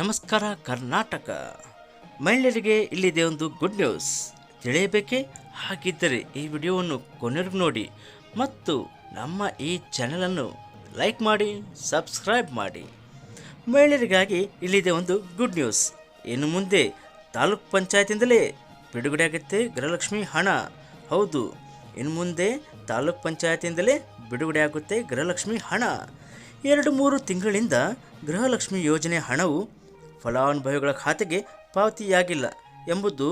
ನಮಸ್ಕಾರ ಕರ್ನಾಟಕ. ಮಹಿಳೆಯರಿಗೆ ಇಲ್ಲಿದೆ ಒಂದು ಗುಡ್ ನ್ಯೂಸ್ ತಿಳಿಯಬೇಕೆ? ಹಾಗಿದ್ದರೆ ಈ ವಿಡಿಯೋವನ್ನು ಕೊನೆಗೂ ನೋಡಿ ಮತ್ತು ನಮ್ಮ ಈ ಚಾನಲನ್ನು ಲೈಕ್ ಮಾಡಿ ಸಬ್ಸ್ಕ್ರೈಬ್ ಮಾಡಿ. ಮಹಿಳೆಯರಿಗಾಗಿ ಇಲ್ಲಿದೆ ಒಂದು ಗುಡ್ ನ್ಯೂಸ್ ಇನ್ನು ಮುಂದೆ ತಾಲೂಕ್ ಪಂಚಾಯತಿಂದಲೇ ಬಿಡುಗಡೆಯಾಗುತ್ತೆ ಗೃಹಲಕ್ಷ್ಮಿ ಹಣ. ಹೌದು, ಇನ್ನು ಮುಂದೆ ತಾಲೂಕ್ ಪಂಚಾಯತಿಂದಲೇ ಬಿಡುಗಡೆಯಾಗುತ್ತೆ ಗೃಹಲಕ್ಷ್ಮಿ ಹಣ. ಎರಡು ಮೂರು ತಿಂಗಳಿಂದ ಗೃಹಲಕ್ಷ್ಮಿ ಯೋಜನೆ ಹಣವು ಫಲಾನುಭವಿಗಳ ಖಾತೆಗೆ ಪಾವತಿಯಾಗಿಲ್ಲ ಎಂಬುದು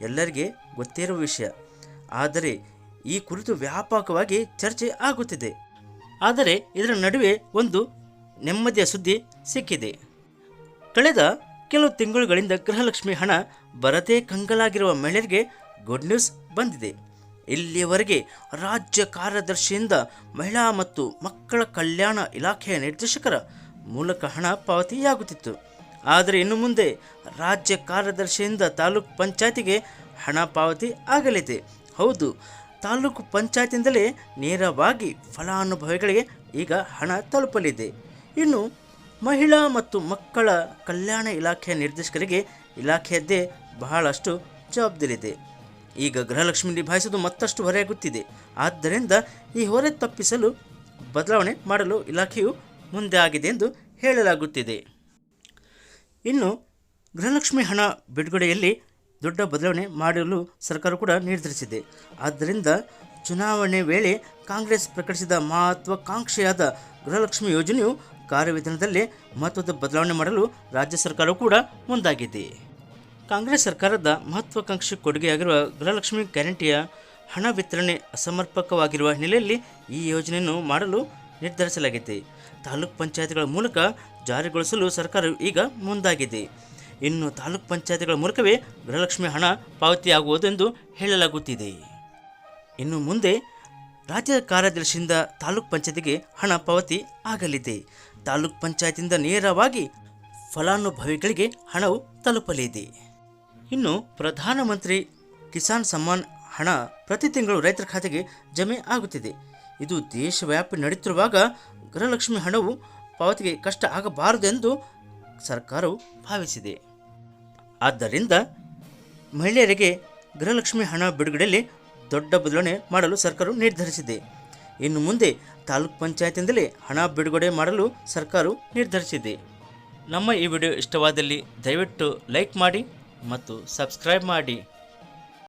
ಎಲ್ಲರಿಗೆ ಗೊತ್ತಿರುವ ವಿಷಯ. ಆದರೆ ಈ ಕುರಿತು ವ್ಯಾಪಕವಾಗಿ ಚರ್ಚೆ ಆಗುತ್ತಿದೆ. ಆದರೆ ಇದರ ನಡುವೆ ಒಂದು ನೆಮ್ಮದಿಯ ಸುದ್ದಿ ಸಿಕ್ಕಿದೆ. ಕಳೆದ ಕೆಲವು ತಿಂಗಳುಗಳಿಂದ ಗೃಹಲಕ್ಷ್ಮಿ ಹಣ ಬರದೇ ಕಂಗಲಾಗಿರುವ ಮಹಿಳೆಯರಿಗೆ ಗುಡ್ ನ್ಯೂಸ್ ಬಂದಿದೆ. ಇಲ್ಲಿಯವರೆಗೆ ರಾಜ್ಯ ಕಾರ್ಯದರ್ಶಿಯಿಂದ ಮಹಿಳಾ ಮತ್ತು ಮಕ್ಕಳ ಕಲ್ಯಾಣ ಇಲಾಖೆಯ ನಿರ್ದೇಶಕರ ಮೂಲಕ ಹಣ ಪಾವತಿಯಾಗುತ್ತಿತ್ತು. ಆದರೆ ಇನ್ನು ಮುಂದೆ ರಾಜ್ಯ ಕಾರ್ಯದರ್ಶಿಯಿಂದ ತಾಲೂಕು ಪಂಚಾಯತಿಗೆ ಹಣ ಪಾವತಿ ಆಗಲಿದೆ. ಹೌದು, ತಾಲೂಕು ಪಂಚಾಯತಿಯಿಂದಲೇ ನೇರವಾಗಿ ಫಲಾನುಭವಿಗಳಿಗೆ ಈಗ ಹಣ ತಲುಪಲಿದೆ. ಇನ್ನು ಮಹಿಳಾ ಮತ್ತು ಮಕ್ಕಳ ಕಲ್ಯಾಣ ಇಲಾಖೆಯ ನಿರ್ದೇಶಕರಿಗೆ ಇಲಾಖೆಯದ್ದೇ ಬಹಳಷ್ಟು ಜವಾಬ್ದಾರಿದೆ ಈಗ ಗೃಹಲಕ್ಷ್ಮಿ ನಿಭಾಯಿಸೋದು ಮತ್ತಷ್ಟು ಹೊರೆಯಾಗುತ್ತಿದೆ. ಆದ್ದರಿಂದ ಈ ಹೊರೆ ತಪ್ಪಿಸಲು ಬದಲಾವಣೆ ಮಾಡಲು ಇಲಾಖೆಯು ಮುಂದೆ ಆಗಿದೆ ಎಂದು ಹೇಳಲಾಗುತ್ತಿದೆ. ಇನ್ನು ಗೃಹಲಕ್ಷ್ಮಿ ಹಣ ಬಿಡುಗಡೆಯಲ್ಲಿ ದೊಡ್ಡ ಬದಲಾವಣೆ ಮಾಡಲು ಸರ್ಕಾರ ಕೂಡ ನಿರ್ಧರಿಸಿದೆ. ಆದ್ದರಿಂದ ಚುನಾವಣೆ ವೇಳೆ ಕಾಂಗ್ರೆಸ್ ಪ್ರಕಟಿಸಿದ ಮಹತ್ವಾಕಾಂಕ್ಷೆಯಾದ ಗೃಹಲಕ್ಷ್ಮಿ ಯೋಜನೆಯು ಕಾರ್ಯವಿಧಾನದಲ್ಲಿ ಮಹತ್ವದ ಬದಲಾವಣೆ ಮಾಡಲು ರಾಜ್ಯ ಸರ್ಕಾರವು ಕೂಡ ಮುಂದಾಗಿದೆ. ಕಾಂಗ್ರೆಸ್ ಸರ್ಕಾರದ ಮಹತ್ವಾಕಾಂಕ್ಷಿ ಕೊಡುಗೆಯಾಗಿರುವ ಗೃಹಲಕ್ಷ್ಮಿ ಗ್ಯಾರಂಟಿಯ ಹಣ ವಿತರಣೆ ಅಸಮರ್ಪಕವಾಗಿರುವ ಹಿನ್ನೆಲೆಯಲ್ಲಿ ಈ ಯೋಜನೆಯನ್ನು ಮಾಡಲು ನಿರ್ಧರಿಸಲಾಗಿದೆ. ತಾಲೂಕ್ ಪಂಚಾಯತ್ಗಳ ಮೂಲಕ ಜಾರಿಗೊಳಿಸಲು ಸರ್ಕಾರವು ಈಗ ಮುಂದಾಗಿದೆ. ಇನ್ನು ತಾಲೂಕ್ ಪಂಚಾಯತ್ಗಳ ಮೂಲಕವೇ ಗೃಹಲಕ್ಷ್ಮಿ ಹಣ ಪಾವತಿಯಾಗುವುದೆಂದು ಹೇಳಲಾಗುತ್ತಿದೆ. ಇನ್ನು ಮುಂದೆ ರಾಜ್ಯ ಕಾರ್ಯದರ್ಶಿಯಿಂದ ತಾಲೂಕ್ ಪಂಚಾಯತಿಗೆ ಹಣ ಪಾವತಿ ಆಗಲಿದೆ. ತಾಲೂಕ್ ಪಂಚಾಯತಿಯಿಂದ ನೇರವಾಗಿ ಫಲಾನುಭವಿಗಳಿಗೆ ಹಣವು ತಲುಪಲಿದೆ. ಇನ್ನು ಪ್ರಧಾನಮಂತ್ರಿ ಕಿಸಾನ್ ಸಮ್ಮಾನ್ ಹಣ ಪ್ರತಿ ತಿಂಗಳು ರೈತರ ಖಾತೆಗೆ ಜಮೆ ಆಗುತ್ತಿದೆ. ಇದು ದೇಶವ್ಯಾಪಿ ನಡೆಯುತ್ತಿರುವಾಗ ಗೃಹಲಕ್ಷ್ಮಿ ಹಣವು ಪಾವತಿಗೆ ಕಷ್ಟ ಆಗಬಾರದೆಂದು ಸರ್ಕಾರವು ಭಾವಿಸಿದೆ. ಆದ್ದರಿಂದ ಮಹಿಳೆಯರಿಗೆ ಗೃಹಲಕ್ಷ್ಮಿ ಹಣ ಬಿಡುಗಡೆಯಲ್ಲಿ ದೊಡ್ಡ ಬದಲಾವಣೆ ಮಾಡಲು ಸರ್ಕಾರವು ನಿರ್ಧರಿಸಿದೆ. ಇನ್ನು ಮುಂದೆ ತಾಲೂಕ್ ಪಂಚಾಯತಿಂದಲೇ ಹಣ ಬಿಡುಗಡೆ ಮಾಡಲು ಸರ್ಕಾರವು ನಿರ್ಧರಿಸಿದೆ. ನಮ್ಮ ಈ ವಿಡಿಯೋ ಇಷ್ಟವಾದಲ್ಲಿ ದಯವಿಟ್ಟು ಲೈಕ್ ಮಾಡಿ ಮತ್ತು ಸಬ್ಸ್ಕ್ರೈಬ್ ಮಾಡಿ.